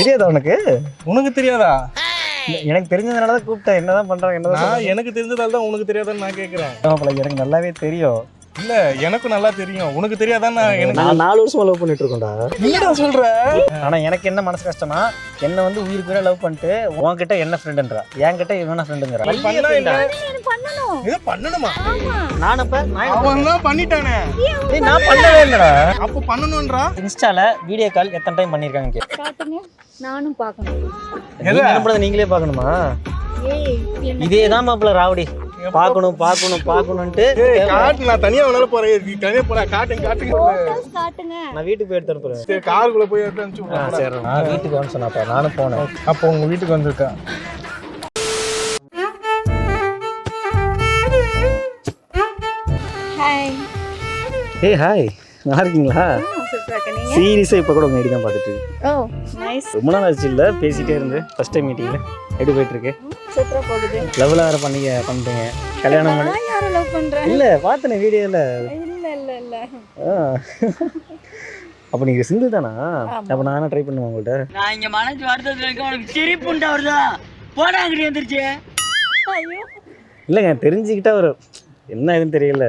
தெரியாதா உனக்கு? உனக்கு தெரியாதா? எனக்கு தெரிஞ்சதுனால தான் கூப்பிட்டேன். என்னதான் பண்றாங்க என்னதான் எனக்கு தெரிஞ்சதால தான் உனக்கு தெரியாதான்னு நான் கேட்குறேன்? எனக்கு நல்லாவே தெரியும். இல்ல எனக்கும் நல்லா தெரியும். உனக்கு தெரியாதான் நான் எனக்கு நான் நாலு வருஷமா லவ் பண்ணிட்டு இருக்கோம்டா. என்னடா சொல்ற? ஆனா எனக்கு என்ன மனசு கஷ்டம்னா என்ன வந்து உயிருக்கு உயிரா லவ் பண்ணிட்டு உன்கிட்ட என்ன ஃப்ரெண்டுன்றா என்கிட்ட இவனா ஃப்ரெண்டுங்கிறா எனக்கு இதை பண்ணணுமா? நான் இப்ப நான் அவன் தான் பண்ணிட்டானே. ஏய், நான் பண்ணவே இல்லடா. அப்போ பண்ணணும்ன்றா? இன்ஸ்டால வீடியோ கால் எத்தனை டைம் பண்ணிருக்காங்க. காட்டுங்க. நானும் பார்க்கணும். நீங்களே பார்க்கணுமா? இதே தான் மாப்பிள்ள ராவடி. பார்க்கணும் பார்க்கணும் பார்க்கணும்ட்டு காட்டு நான் தனியா வேணால போறேன். நீ தனியா போடா காட்டுங்க காட்டுங்க photos காட்டுங்க. நான் வீட்டுக்கு போய் எடுத்து அனுப்புறேன் சரி காருக்குள்ள போய் எடுத்து அனுப்பிச்சு ஆ, விடுறேன். சரி நான் வீட்டுக்கு வந்து சொன்னாப்பா நானும் போனேன். அப்போ உங்க வீட்டுக்கு வந்திருக்கேன். ஹாய் ஏய் ஹாய் நல்லா இருக்கீங்களா? சீரியஸாக இப்போ கூட உங்க ஐடி தான் பார்த்துட்டு நைஸ் ரொம்ப நாள் ஆச்சு இல்லை பேசிட்டே இருந்து ஃபர்ஸ்ட் டைம் மீட்டிங்கில் எப்படி போயிட்டு இருக்கு சூப்பரா போகுது. லவ்ல வேற பண்ணீங்க பண்ணிட்டீங்க கல்யாணம் பண்ணி யாரை லவ் பண்றேன்? இல்லை பார்த்தேனே வீடியோவில் இல்ல இல்ல இல்ல. அப்போ நீங்கள் சிங்கிள் தானா? அப்போ நான் ட்ரை பண்ணுவேன் உங்கள்கிட்ட நான் இங்க மனசு வருத்தத்துல இருக்க உனக்கு சிரிப்புண்டா வருதா? போடா அங்கிட்டு வந்துருச்சு இல்லைங்க தெரிஞ்சுக்கிட்டா ஒரு என்ன இதுன்னு தெரியல.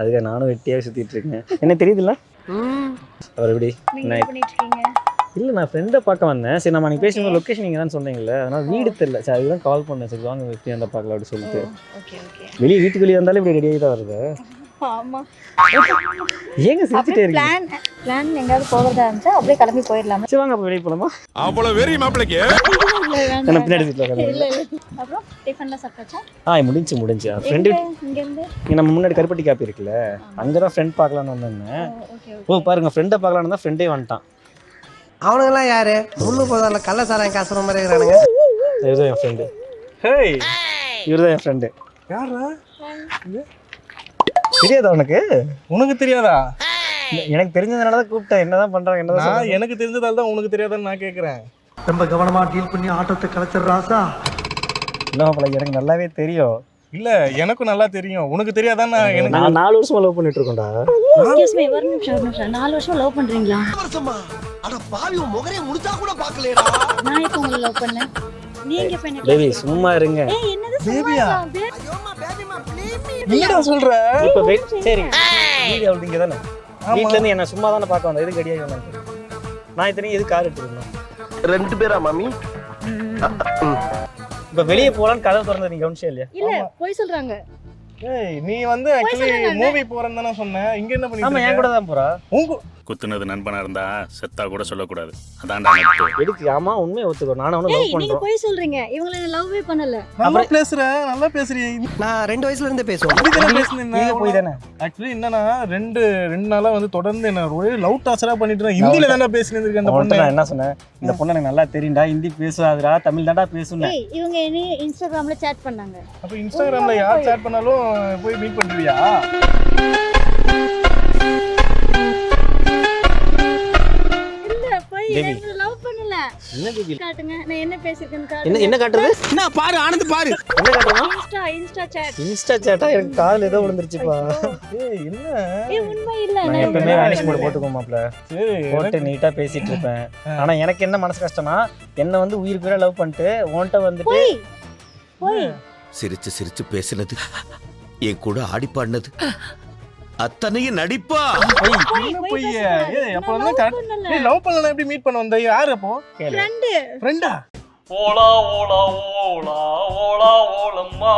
அதுக்கு நானும் வெட்டியாக சுற்றிட்டு இருக்கேன். என்ன தெரியுதுல்ல? அவர் எப்படி? நீங்க என்ன பண்ணிட்டு இருக்கீங்க? இல்லை நான் ஃப்ரெண்டை பார்க்க வந்தேன். சரி நம்ம அன்றைக்கி பேசும்போது லொக்கேஷன் நீங்கள் தான் சொன்னீங்கல்ல அதனால் வீடு தெரியல. சரி அதுதான் கால் பண்ணேன். சரி வாங்க எப்படி அந்த பார்க்கலாம் அப்படின்னு சொல்லிட்டு. ஓகே ஓகே வெளியே வீட்டுக்கு வெளியே வந்தாலும் இப்படி ரெடியாகி தான் வருது. ஆமா. ஏங்க சிரிச்சிட்டே இருக்கீங்க? பிளான் பிளான் எங்கயாவது போகிறதா இருந்துச்சா அப்படியே கிளம்பி போயிடலாமா? சரி வாங்க அப்போ வெளியே போகலாமா அவ்வளவு வெறி மாப்பிளைக்கு. இல்ல என்ன வேண்டாம் பின்னாடி சீட்டில் உட்காந்து இல்ல இல்ல. அப்புறம் டிஃபன்லாம் சாப்பிட்டாச்சா ஆ முடிஞ்சு முடிஞ்சு. ஃப்ரெண்டு இங்க இருந்து நம்ம முன்னாடி கருப்பட்டி காப்பி இருக்குல்ல அங்கே தான் ஃப்ரெண்ட் பார்க்கலான்னு வந்தேன் ஓகே ஓ பாருங்க ஃப்ரெண்டை பார்க்கலான்னு தான் ஃப்ரெண்டே வந்துட்டான். அவனுங்கெல்லாம் யாரு? முள்ளு போதால கள்ள சாராயம் காசுற மாதிரி இருக்கிறானுங்க. இவர் தான் என் ஃப்ரெண்டு ஹேய் இவர் தான் என் ஃப்ரெண்டு யாரா தெரியாதா உனக்கு? உனக்கு தெரியாதா? எனக்கு தெரிஞ்சதுனால தான் கூப்பிட்டேன். என்னதான் பண்றாங்க என்னதான்? எனக்கு தெரிஞ்சதால தான் உனக்கு தெரியாதான்னு நான் கேட்குறேன் ரொம்ப கவனமா டீல் பண்ணி ஆட்டத்தை கலைச்சிடுற ராசா. இல்ல எனக்கு நல்லாவே தெரியும். இல்ல எனக்கும் நல்லா தெரியும். உனக்கு தெரியாதான்னு நான் எனக்கு நான் நாலு வருஷமா லவ் பண்ணிட்டு இருக்கோம்டா. எக்ஸ்கியூஸ் மீ ஒரு நிமிஷம் ஒரு நிமிஷம். நாலு வருஷம் லவ் பண்றீங்களா? வருஷமா? அட பாவி உன் முகரே முடிச்சா கூட பாக்கலையடா நான் இப்போ உங்களை லவ் பண்ணேன்? நீங்க இப்ப என்ன பேபி சும்மா இருங்க. ஏய் என்னது பேபியா சும்மா என்னடா சொல்ற? இப்ப வெயிட் சரி. வீடு அவள் இங்கே தானே? வீட்ல இருந்து என்ன சும்மா தானே பார்க்க வந்தேன் எது வந்தேன் நான் இத்தனையும் எது கார் எடுத்துருந்தேன் ரெண்டு பேரா மாமி? இப்போ வெளியே போகலான்னு கதவை திறந்து நீங்க கவனிச்சே இல்லையா? இல்ல போய் சொல்றாங்க. ஏய் நீ வந்து ஆக்சுவலி மூவி போறேன்னு தானே சொன்னேன். இங்க என்ன ஆமா பண்ணிட்டு என் கூட தான் போறா. உங்க குத்துனது நண்பனா இருந்தா செத்தா கூட சொல்லக்கூடாது. அதான்டா நட்பு எதுக்கு? ஆமா உண்மையை ஒத்துக்கோ. நானும் அவனும் ஏய் லவ் நீங்க பண்றோம். போய் சொல்றீங்க. இவங்கள லவ்வே பண்ணல. நல்லா பேசுற நல்லா பேசுறீங்க நான் ரெண்டு வயசுல இருந்தே பேசுவேன். இப்படிதானே பேசுனேன் நீங்க போய் தானே? ஆக்சுவலி என்னன்னா ரெண்டு ரெண்டு நாளா வந்து தொடர்ந்து என்ன ஒரே லவ் டார்ச்சரா பண்ணிட்டு இருந்தேன். ஹிந்தில தானே பேசினது இருக்கு அந்த அவன்கிட்ட பொண்ணு. நான் என்ன சொன்னேன்? இந்த பொண்ணு எனக்கு நல்லா தெரியும்டா. ஹிந்தி பேசாதுடா. தமிழ் தான்டா பேசுனேன். ஏய் இவங்க என்ன இன்ஸ்டாகிராம்ல சேட் பண்ணாங்க. அப்ப இன்ஸ்டாகிராம்ல யார் சேட் பண்ணாலும் போய் மீட் பண்ணுவியா Baby. லவ் பண்ணல? என்ன பேபி காட்டுங்க. நான் என்ன பேசிருக்கேன்னு என்ன காட்டுங்க. என்ன காட்டுறது? என்ன பாரு ஆனந்த் பாரு. என்ன காட்டுறா இன்ஸ்டா இன்ஸ்டா சேட் இன்ஸ்டா சேட்டா எனக்கு கால் ஏதோ விழுந்துருச்சுப்பா. ஏய் என்ன? ஏய் உண்மை இல்ல. நான் எப்பவுமே வேனிஷ் போட்டு போட்டுக்கோ மாப்ள போட்டு நீட்டா பேசிட்டு இருப்பேன் ஆனா எனக்கு என்ன மனசு கஷ்டம்னா என்ன வந்து உயிருக்கு உயிரா லவ் பண்ணிட்டு உன்கிட்ட வந்துட்டு போய் போய். சிரிச்சு சிரிச்சு பேசினது என் கூட ஆடி பாடினது அத்தனையும் நடிப்பா. போய் போய் என்ன போய் பொய் பேசுங்க. ஏய் அப்ப நான் வந்து love கரெக்ட் பண்ணல. ஏய் லவ் பண்ணல எப்படி மீட் பண்ண வந்த? யார் அப்போ? ஃப்ரெண்டு ஃப்ரெண்டா ஓலா ஓலா ஓலா ஓலா ஓலம்மா.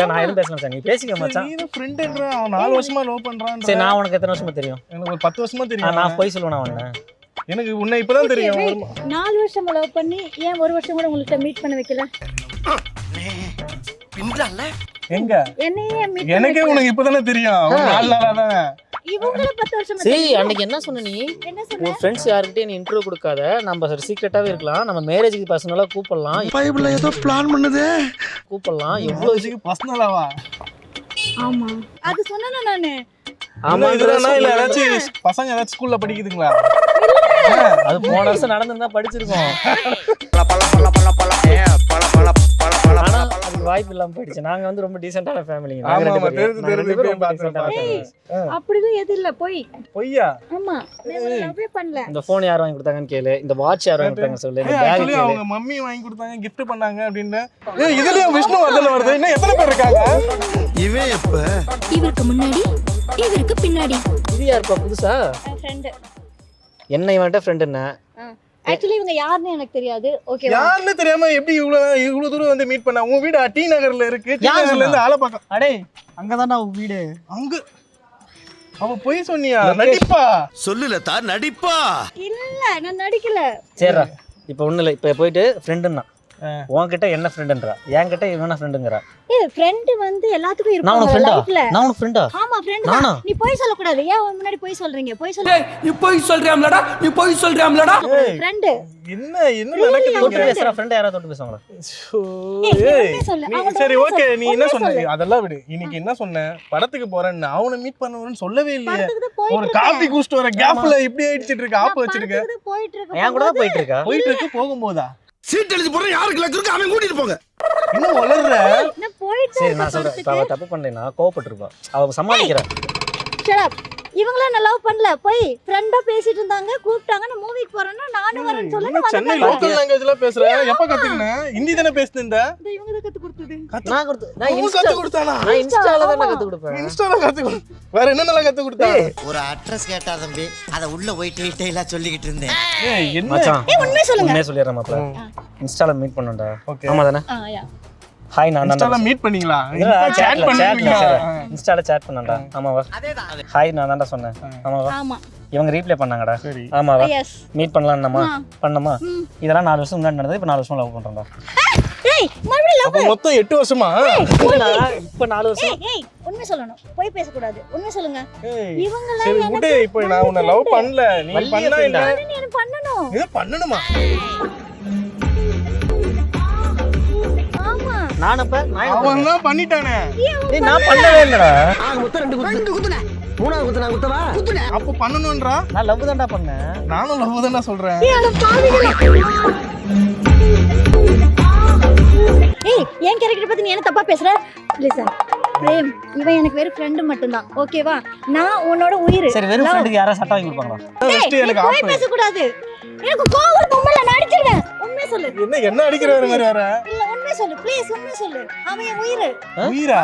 நான் எதுவும் பேசலாம் சார் நீ பேசிக்க மச்சான். நீ ஃப்ரெண்ட்ன்ற அவன் நாலு வருஷமா லவ் பண்றான் சரி நான் உனக்கு எத்தனை வருஷமா தெரியும்? எனக்கு ஒரு பத்து வருஷமா ஆ, தெரியும் நான் போய் சொல்லுவேன் அவனை எனக்கு உன்னை இப்பதான் தெரியும். நாலு வருஷம் லவ் பண்ணி ஏன் ஒரு வருஷம் கூட உங்கள்ட்ட மீட் பண்ண வைக்கல? பின்றான்ல எங்க? எனக்கே உனக்கு இப்பதானே தெரியும். நாலு நாளா தான் சரி அன்னைக்கு என்ன சொன்ன நீ? உன் ஃப்ரெண்ட்ஸ் யார்கிட்டயும் நீ இன்ட்ரோ கொடுக்காத. நம்ம சீக்கிரட்டாவே இருக்கலாம். நம்ம மேரேஜுக்கு பர்சனலாக கூப்பிடலாம். பைபிள்ல ஏதோ பிளான் பண்ணுது. கூப்பிடலாம். எவ்வளோ இவ்வளவு பர்சனலாவா ஆமா. அது சொன்னேனா நானு. ஆமா இதுதானா இல்ல ஏதாச்சும் பசங்க ஏதாச்சும் ஸ்கூல்ல படிக்குதுங்களா? அது போன வருஷம் நடந்திருந்தா படிச்சிருக்கோம். வாய்ப்பு இல்லாம போயிடுச்சு. நாங்க வந்து ரொம்ப பார்த்தேன். family. அப்படிலாம் எது இல்ல போய். பொய்யா? ஆமா லவ்வே பண்ணல. இந்த போன் யார் வாங்கி கொடுத்தாங்கன்னு கேளு. இந்த வாட்ச் யார் வாங்கி கொடுத்தாங்க சொல்லு. இந்த பேக் ஆக்சுவலி கேளு. அவங்க மம்மி வாங்கி கொடுத்தாங்க gift பண்ணாங்க அப்படின்னு. ஏய், இதுலயும் விஷ்ணு வர்தன் வருது. இன்னும் எத்தனை பேர் இருக்காங்க? இவன் எப்ப? இவருக்கு முன்னாடி இவருக்கு பின்னாடி. இது யாருப்பா புதுசா? ஃப்ரெண்டு என்ன இவன்ட்ட ஃப்ரெண்ட் என்ன? ஆக்சுவலி இவங்க யாருன்னு எனக்கு தெரியாது. ஓகேவா யாருன்னு தெரியாம எப்படி இவ்வளவு இவ்வளவு தூரம் வந்து மீட் பண்ண? உன் வீடு டி நகர்ல இருக்கு. டி நகர்ல இருந்து ஆளை பார்க்க. அடே அங்கதான்டா உன் வீடு. அங்க. அவ பொய் சொன்னியா? நடிப்பா. சொல்லுல தான் நடிப்பா. இல்ல நான் நடிக்கல. சரிடா இப்போ ஒண்ணு இல்லை இப்போ போயிட்டு ஃப்ரெண்டுன்னா உன்கிட்ட என்ன ஃப்ரெண்டுன்றா என்கிட்ட இவனா ஃப்ரெண்டுங்கிறா ஏ ஃப்ரெண்ட் வந்து எல்லாத்துக்கும் நான் உனக்கு ஃப்ரெண்டா நான் உனக்கு ஃப்ரெண்டா ஆமா ஃப்ரெண்ட் நானா? நீ போய் சொல்லக்கூடாது. ஏன் உன் முன்னாடி போய் சொல்றீங்க? போய் சொல்ல நீ போய் சொல்றியாம்லடா? நீ போய் சொல்றியாம்லடா? ஃப்ரெண்ட் என்ன என்ன நடக்குது தொட்டு பேசுறா ஃப்ரெண்ட் யாராவது தொட்டு பேசுவாங்களா? ஏய், சொல்லு. சரி ஓகே சொல்லு. நீ என்ன சொன்ன? சொல்லு. அதெல்லாம் விடு. இன்னைக்கு என்ன சொன்ன? படத்துக்கு போறேன்னு. அவனை மீட் பண்ணுவேன்னு சொல்லவே இல்லையே. ஒரு. காபி குடிச்சிட்டு வர கேப்ல இப்படி அடிச்சிட்டு இருக்க ஆப்பு நான் வச்சிருக்க. போயிட்டு இருக்கேன். என் கூட போயிட்டு இருக்கா? போயிட்டு இருக்கு போகும்போதா? சீட் எழுதி போற யாருக்கு லக்கு அவன் கூட்டிட்டு போங்க. இன்னும் வளர்ற. சரி நான் சொல்றேன். அவ தப்பு பண்ணலைன்னா கோவப்பட்டிருப்பா. அவ சமாளிக்கிறா. Shut up. இவங்கள நான் லவ் பண்ணல? போய் ஃப்ரெண்டா பேசிட்டு இருந்தாங்க கூப்பிட்டாங்க நான் மூவிக்கு போறேன்னா நானும் வரேன்னு சொல்ல என்ன சென்னை லோக்கல் லாங்குவேஜ்ல பேசுற. எப்ப கத்துக்கின? ஹிந்தி தானே பேசுன இவங்க தான் கத்து கொடுத்தது. நான் கொடுத்து நான் அவன் இன்ஸ்டா கத்து கொடுத்தானா நான் இன்ஸ்டால தான். கத்து கொடுப்பேன். இன்ஸ்டால கத்து கொடு வேற என்னென்னலாம் கத்து கொடுத்தா? ஒரு அட்ரஸ் கேட்டா தம்பி அத உள்ள போயிட்டு டீட்டெயிலா சொல்லிக்கிட்டு இருந்தேன். ஏய் என்ன? மச்சான் சொல்லுங்க. மாப்ள இன்ஸ்டால மீட் பண்ணோம்டா. Okay. ஆமா தானே? ஆ யா. ஹாய் நான் இன்ஸ்டால மீட் பண்ணீங்களா? இன்ஸ்டால சாட் பண்ணான்டா ஆமாவா? ஹாய் நான் தான்டா சொன்னேன். ஆமாவா? ஆமா. இவங்க ரீப்ளே பண்ணாங்கடா. சரி. ஆமாவா மீட் பண்ணலாம்னமா ஆ. பண்ணமா. இதெல்லாம் நாலு வருஷம் முன்னாடி நடந்தது இப்போ நாலு வருஷம் லவ் பண்றோம்டா. ஏய் மறுபடியும் அப்ப மொத்தம் எட்டு வருஷமா? இப்போ நாலு வருஷம்? ஏய் ஏய் உண்மை சொல்லணும். போய் பேச கூடாது உண்மை சொல்லுங்க. இவங்க சரி விடு. இப்போ நான் உன்னை லவ் பண்ணல. நீ பண்ணா? என்ன பண்ணணும். இதை பண்ணணுமா? ஆமா. நான் அப்ப நான் அவன் தான் பண்ணிட்டானே. ஏய், நான் பண்ணவே இல்லடா அப்ப பண்ணணும்ன்றா. நான் லவ் தான்டா பண்ணேன். நானும் லவ் தானே சொல்றேன். ஏய் அட பாவிகளா. ஏய் என் கேரக்டர் பத்தி நீ என்ன தப்பா பேசுற? லிசன் பிரேம் இவன் எனக்கு வெறும் ஃப்ரெண்டு மட்டும்தான். ஓகேவா நான் உன்னோட உயிர். சரி வெறும் ஃப்ரெண்டுக்கு யாராவது சட்டை வாங்கி கொடுப்பாங்களா? First எனக்கு ஆப்பு பேச கூடாது எனக்கு கோவம் உண்மையில நான் அடிச்சிருவேன். உண்மை சொல்லு. என்ன என்ன அடிக்கிற மாதிரி வர இல்ல உண்மை சொல்லு ப்ளீஸ் உண்மை சொல்லு. அவன் என் உயிர். உயிரா?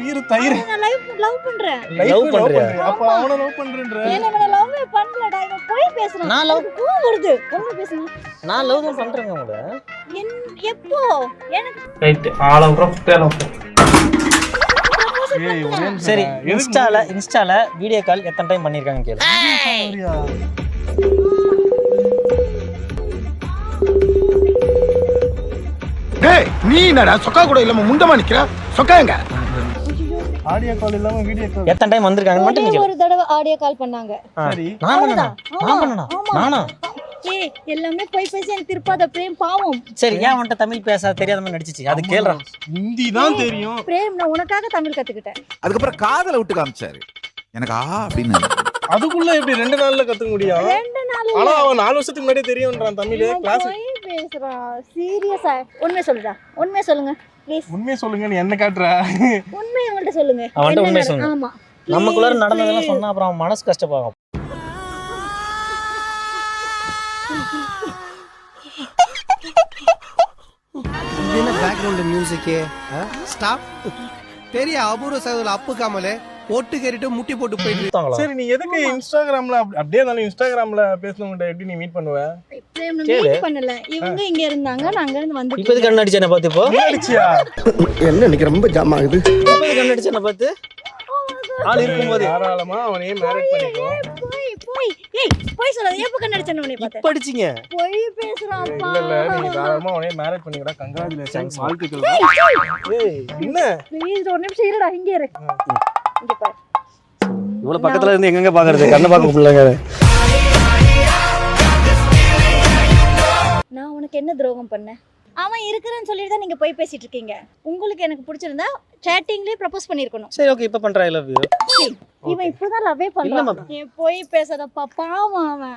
உயிர் தயிர்? நான் லவ் லவ் பண்றேன். லவ்? பண்றியா? அப்ப அவன லவ் பண்றேன்ற. ஏன் இவனை லவ் பண்ணலடா. இவன் போய் பேசுறான். நான் எனக்கு கோவம் வருது. உண்மை பேசுங்க நான் லவ் தான் பண்றேங்க உங்களை. என் எப்போ? எனக்கு ரைட் ஏய் ஒரே நிமிஷம் சரி இன்ஸ்டால இன்ஸ்டால வீடியோ கால் எத்தனை டைம் பண்ணிருக்காங்க கேளு. மாதிரியா? நீ என்னடா சொக்கா கூட இல்லாம முண்டமா நிக்கிற? சொக்கா எங்க? ஆடியோ கால் இல்லாம வீடியோ கால் எத்தனை டைம் வந்திருக்காங்க மட்டும் ஒரே நீங்க ஒரு தடவை ஆடியோ கால் பண்ணாங்க. சரி. நான் பண்ணனா? நான் பண்ணனா. நானா? ஏய் எல்லாமே போய் பேசி எனக்கு திருப்பாத பிரேம் பாவம். சரி ஏன் வந்துட்டு தமிழ் பேச தெரியாத மாதிரி நடிச்சிச்சு. அது கேளுறான் ஹிந்தி தான் தெரியும். பிரேம் நான் உனக்காக தமிழ் கத்துக்கிட்டேன். அதுக்கப்புறம் காதல விட்டு காமிச்சாரு. எனக்கு ஆ அப்படின்னு அதுக்குள்ள எப்படி ரெண்டு நாள்ல கத்துக்க முடியும்? ரெண்டு நாள் ஆனா அவன் நாலு வருஷத்துக்கு முன்னாடியே தெரியும்ன்றான் தமிழ். கிளாஸ் பேசுறான் சீரியஸா உண்மை சொல்லுடா. உண்மை சொல்லுங்க ப்ளீஸ் உண்மையை சொல்லுங்க நீ என்ன காட்டுற? உண்மை உங்கள்ட்ட சொல்லுங்க. அவன்கிட்ட உண்மையை நட- சொல்லு. ஆமா. நமக்குள்ளார நடந்ததெல்லாம். சொன்னா அப்புறம் அவன் மனசு கஷ்டப்பாகும் இது என்ன பேக்ரவுண்ட் மியூசிக்கு ஸ்டாப் பெரிய அபூர்வ சகோதரர் அப்பு காமலே ஒட்டு கேறிட்டு முட்டி போட்டு போயிட்டு? சரி நீ எதுக்கு இன்ஸ்டாகிராம்ல அப்படி- அப்படியே இருந்தாலும் இன்ஸ்டாகிராம்ல பேசுனவங்க எப்படி நீ மீட் பண்ணுவ? பண்ணல. இவங்க இங்க இருந்தாங்க நான் அங்க இருந்து இப்ப வந்து இது கண்ணு அடிச்சு என்ன பார்த்து இப்போ? அடிச்சியா என்ன இன்னைக்கு ரொம்ப ஜாம் ஆகுது? இப்ப இது கண்ணு அடிச்சு என்ன பார்த்து? ஆள் இருக்கும்போது. தாராளமா அவனையே மேரேஜ் பண்ணிக்கோ. போய் போய். ஏய் போய் சொல்லாத. எப்ப கண்ணடிச்சேன்னு உன்னை பார்த்தேன்? இப்ப அடிச்சிங்க போய் பேசுறான்ப்பா. இல்ல இல்ல நீ தாராளமா அவனையே மேரேஜ் பண்ணிக்கடா. கங்க்ராச்சுலேஷன் வாழ்த்துக்கள். ஏய் என்ன? ப்ளீஸ் ஒரு நிமிஷம் இருடா இங்க இரு. இங்க பாரு. இவ்வளவு பக்கத்துல இருந்து எங்கெங்க பாக்குறது? கண்ணை பார்க்க முடியலங்க உனக்கு என்ன துரோகம் பண்ணேன் அவன் இருக்கிறேன்னு சொல்லிட்டு தான் நீங்க போய் பேசிட்டு இருக்கீங்க. உங்களுக்கு எனக்கு பிடிச்சிருந்தா சேட்டிங்லயே ப்ரப்போஸ் பண்ணிருக்கணும் சரி ஓகே இப்ப பண்றேன். ஐ லவ் யூ இவன் இப்பதான் லவ்வே. பண்றான் நீ போய் பேசாதப்பா பாவம் அவன்.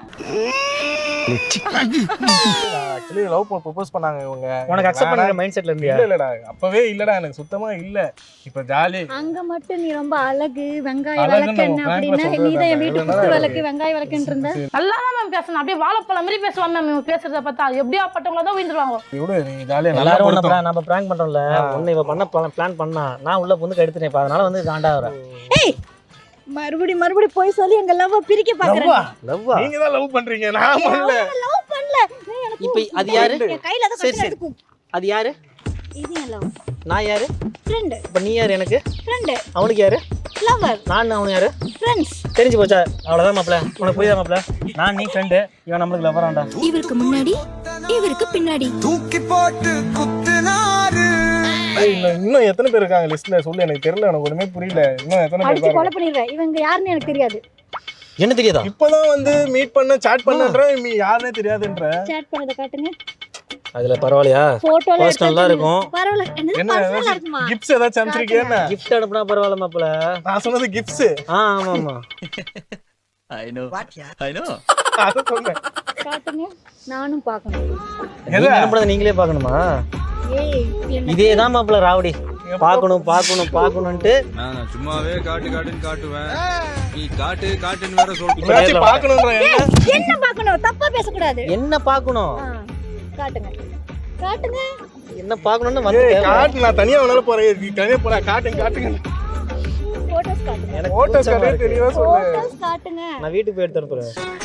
ஆக்சுவலி லவ் ப்ரொபோஸ் பண்ணாங்க இவங்க. உனக்கு அக்செப்ட். பண்ணுற மைண்ட் செட்ல இருந்தியா? இல்ல இல்லடா அப்பவே இல்லடா எனக்கு சுத்தமா இல்ல. இப்ப ஜாலி. அங்க மட்டும் நீ ரொம்ப அழகு வெங்காய விளக்கு என்ன ல நீ தான் என் வீட்டு. குத்து விளக்கு வெங்காய விளக்குன்னு இருந்த. நல்லா தான் மேம் பேசணும். அப்படியே வாழைப்பழம் மாதிரி பேசுவான் மேம் இவங்க பேசுறத பார்த்தா எப்படியாப்பட்டவங்கள தான் உயிர்ந்துருவாங்க விடு நீ ஜாலியா நல்லா பொருத்தம். நம்ம ப்ராங்க் பண்றோம்ல. ஒன்னு இவ பண்ண பிளான் பண்ணா நான் உள்ள எடுத்துட்டேன் இப்ப அதனால வந்து காண்டா வரேன் ஏய் மறுபடி மறுபடி போய் சொல்லி எங்க லவ் பிரிக்க பாக்குறேன். லவ்வா? நீங்க தான் லவ் பண்றீங்க. நான் பண்ணல. லவ் பண்ணல. இப்ப அது யாரு? என் கையில தான் சரி, கட்டில சரி. இருக்கும் அது யாரு? இது என் லவ் நான் யாரு? ஃப்ரெண்ட் இப்ப நீ யாரு எனக்கு? ஃப்ரெண்ட் அவனுக்கு யாரு? லவர் நான் அவனு யாரு? ஃப்ரெண்ட்ஸ் தெரிஞ்சு போச்சா? அவ்வளவுதான் மாப்ள உனக்கு புரியுதா மாப்ள நான் நீ ஃப்ரெண்டு இவன் நம்மளுக்கு லவராண்டா இவருக்கு முன்னாடி இவருக்கு பின்னாடி. தூக்கி போட்டு ஏய், இன்னும் எத்தனை பேர் இருக்காங்க லிஸ்ட்ல சொல்லு எனக்கு தெரியல எனக்கு ஒண்ணுமே புரியல. இன்னும் எத்தனை பேர் அடிச்சு இருக்காங்க? கொலை பண்ணிடுவேன் இவங்க யாருன்னு எனக்கு தெரியாது. என்ன தெரியாதா? இப்பதான் வந்து மீட் பண்ண சாட் பண்ணன்ற நீ யாருனே தெரியாதுன்ற. சேட் பண்ணதை காட்டுங்க. அதுல பரவாயில்லையா? போட்டோல தான் இருக்கும். பரவாயில்ல. என்ன என்ன பர்சனலா இருக்குமா? கிஃப்ட்ஸ் ஏதாச்சும் அனுப்பிச்சிருக்கியா என்ன? கிஃப்ட் அனுப்புனா பரவாயில்ல மாப்ள நான் சொன்னது கிஃப்ட்ஸ் ஆ ஆமா ஆமா அத சொன்னேன். காட்டுங்க. நானும் பார்க்கணும். நீங்க அனுப்புனதை நீங்களே பார்க்கணுமா? இதே தான் மாப்ள ராவடி. பார்க்கணும் பார்க்கணும் பார்க்கணும்ட்டு நான் சும்மாவே காட்டு காட்டுன்னு காட்டுவேன். நீ காட்டு காட்டுன்னு வேற சொல்லிட்டு ஏய், என்ன? பார்க்கணும்? தப்பா பேசக்கூடாது. என்ன பார்க்கணும்? காட்டுங்க. காட்டுங்க. என்ன பார்க்கணும்னு வந்து. காட்டு நான் தனியா வேணாலும் போறேன். நீ தனியா போறா காட்டுங்க காட்டுங்க. போட்டோஸ் காட்டுங்க. எனக்கு போட்டோஸ் கூச்சமா கதையே இருக்கு. தெளிவா சொல்லு. போட்டோஸ் காட்டுங்க. நான் வீட்டுக்கு போய் எடுத்து அனுப்புறேன்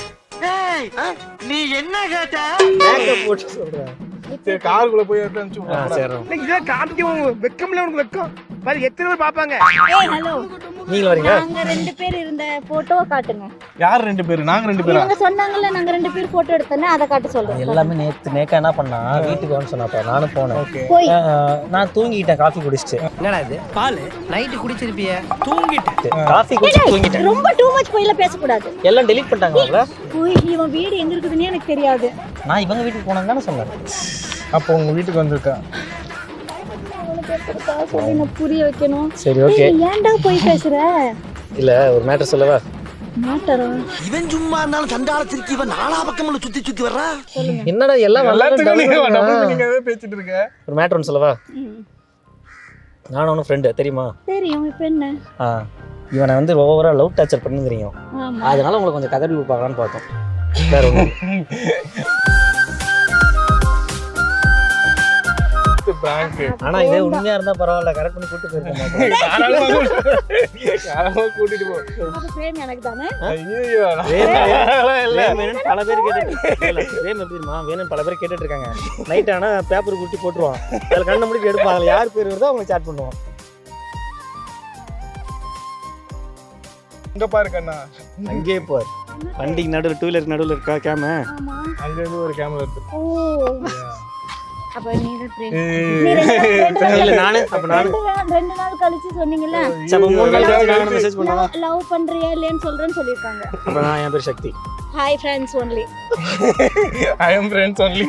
நீ என்ன கேட்ட? மேக்கப் போட்டு சொல்றேன். சரி காருக்குள்ள போய். சரி இதெல்லாம் காமிக்க வெக்கம்ல உனக்கு வெக்கம் பாரு எத்தனை பேர் பாப்பாங்க? ஏய் ஹலோ நீங்க வரீங்க நாங்க ரெண்டு பேர் இருந்த போட்டோ காட்டுங்க. யார் ரெண்டு பேரு? நாங்க ரெண்டு பேரா? இவங்க சொன்னாங்கல்ல நாங்க ரெண்டு பேர் போட்டோ எடுத்தோன்னே அதை காட்ட சொல்றேன். எல்லாமே நேத்து நேக்கா என்ன பண்ணா? வீட்டுக்கு வந்து சொன்னாப்பா நானும் போனேன். போய். நான் தூங்கிட்டேன் காஃபி குடிச்சிட்டு. என்னடா இது? பால் நைட்டு குடிச்சிருப்பிய. தூங்கிட்டு காஃபி குடிச்சு தூங்கிட்டேன். ரொம்ப டூ மச் போயில பேசக்கூடாது. எல்லாம் டெலீட் பண்ணிட்டாங்களா போய் இவன் வீடு எங்க இருக்குதுன்னே எனக்கு தெரியாது. நான் இவங்க வீட்டுக்கு போனாங்க தானே சொன்னேன். அப்போ உங்க வீட்டுக்கு வந்திருக்கா? எப்படிப்பா சொல்லி நான் புரிய வைக்கணும்? சரி ஓகே. ஏன்டா போய் பேசுற? இல்ல ஒரு மேட்டர் சொல்லவா? இவன் சும்மா இருந்தாலும் சண்டால திருக்கி இவன் நாலா பக்கமும் சுத்தி சுத்தி வர்றா? என்னடா எல்லாம் பேசிட்டு இருக்க. ஒரு மேட்டர் ஒன்று சொல்லவா. நானும் ஒன்றும் ஃப்ரெண்டு தெரியுமா? தெரியும் இப்ப என்ன? ஆ இவனை வந்து ஓவரா லவ் டார்ச்சர் பண்ணு தெரியும் ஆமா. அதனால உங்களுக்கு கொஞ்சம் கதறி பார்க்கலான்னு பார்த்தோம். வேற ஒன்றும் பிராங்க் ஆனா இதே உண்மையா இருந்தா பரவாயில்ல கரெக்ட் பண்ணி கூட்டு தாராளமா கூட்டிட்டு போ. பிரேம் எனக்கு தானே? வேணும், பல பேர் இல்ல, வேணும் பல பேர் கேட்டுட்டு இருக்காங்க. நைட் ஆனா பேப்பர் குட்டி போட்டுருவான். அதில் கண்ணை முடிச்சு எடுப்பாங்க யார் பேர் வருதோ அவங்க சாட் பண்ணுவோம் இங்க பாரு கண்ணா. அங்கேயே போர். வண்டிக்கு நடுவில் டூ வீலருக்கு நடுவில் இருக்கா? கேம ஆமா. அங்க இருந்து ஒரு கேமரா இருக்கு ஓ. அப்ப நானு அப்ப நானு. ரெண்டு நாள் கழிச்சு அப்ப மூணு நாள் கழிச்சு நான் மெசேஜ் லவ் பண்றியா இல்லையான்னு சொல்றேன்னு சொல்லியிருக்காங்க. அப்ப நான் என் பேர் Sakthi. Hi friends only I am friends only.